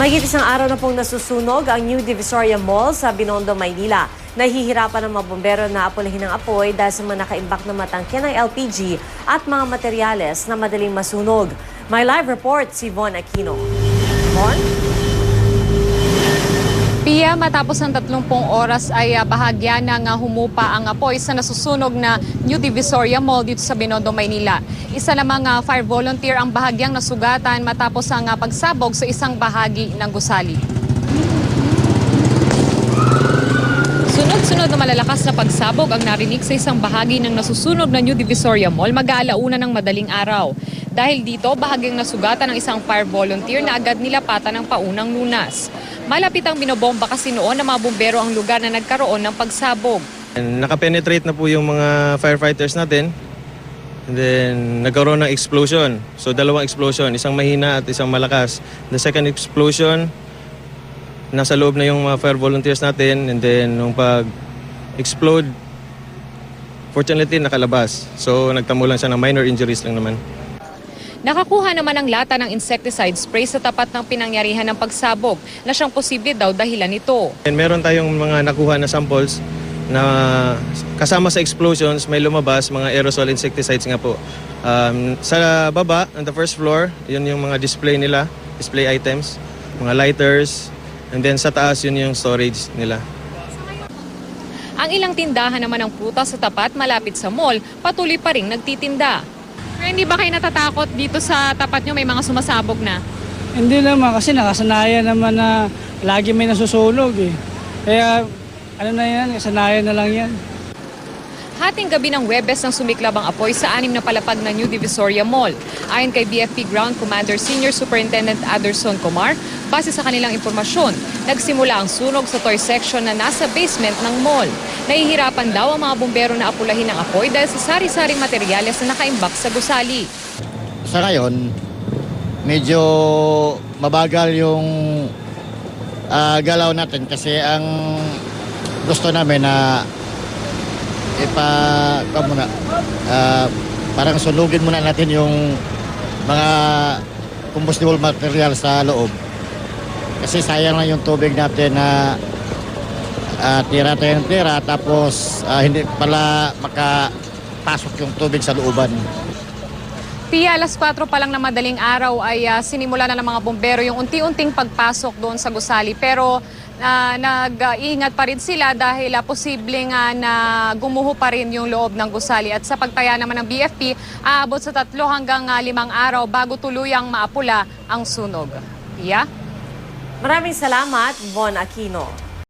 Mahigit isang araw na pong nasusunog ang New Divisoria Mall sa Binondo, Maynila. Nahihirapan ang mga bombero na apulahin ng apoy dahil sa mga nakaimbak na matangke ng LPG at mga materyales na madaling masunog. May live report si Von Aquino. Von? Pia, matapos ng 30 oras ay ah, bahagya ng ah, humupa ang apoy sa nasusunog na New Divisoria Mall dito sa Binondo, Maynila. Isa lamang ah, fire volunteer ang bahagyang nasugatan matapos ang ah, pagsabog sa isang bahagi ng gusali. Sunod-sunod na malalakas na pagsabog ang narinig sa isang bahagi ng nasusunog na New Divisoria Mall mag-aalauna ng madaling araw. Dahil dito, bahagyang nasugatan ng isang fire volunteer na agad nilapatan ng paunang lunas. Malapit ang binobomba kasi noon ng mga bumbero ang lugar na nagkaroon ng pagsabog. Nakapenetrate na po yung mga firefighters natin. And then nagkaroon ng explosion. So dalawang explosion, isang mahina at isang malakas. The second explosion, nasa loob na yung mga fire volunteers natin. And then nung pag-explode, fortunately nakalabas. So nagtamo lang siya ng minor injuries lang naman. Nakakuha naman ang lata ng insecticide spray sa tapat ng pinangyarihan ng pagsabog na siyang posible daw dahilan nito. And meron tayong mga nakuha na samples na kasama sa explosions may lumabas mga aerosol insecticides nga po. Um, sa baba, on the first floor, yun yung mga display nila, display items, mga lighters, and then sa taas yun yung storage nila. Ang ilang tindahan naman ng prutas sa tapat malapit sa mall patuloy pa rin nagtitinda. Hindi ba kayo natatakot dito sa tapat nyo may mga sumasabog na? Hindi naman kasi nakasanayan naman na lagi may nasusunog eh. Kaya ano na yan, kasanayan na lang yan. Hating gabi ng Webes nang sumiklab ang apoy sa anim na palapag na New Divisoria Mall. Ayon kay BFP Ground Commander Senior Superintendent Aderson Comar, base sa kanilang impormasyon, nagsimula ang sunog sa toy section na nasa basement ng mall. Nahihirapan daw ang mga bumbero na apulahin ng apoy dahil sa sari-saring materyales na nakaimbak sa gusali. sa ngayon, medyo mabagal yung ah, galaw natin kasi ang gusto namin na ipa pa muna ah, parang sunugin muna natin yung mga combustible material sa loob kasi sayang lang yung tubig natin na ah, tira ng tira tapos ah, hindi pala makapasok yung tubig sa looban. Pia, alas 4 pa lang na madaling araw ay ah, sinimula na ng mga bombero yung unti-unting pagpasok doon sa gusali. Pero ah, nag-iingat pa rin sila dahil ah, posibleng ah, na gumuho pa rin yung loob ng gusali. At sa pagtaya naman ng BFP, aabot sa tatlo hanggang ah, limang araw bago tuluyang maapula ang sunog. Pia? Maraming salamat, Von Aquino.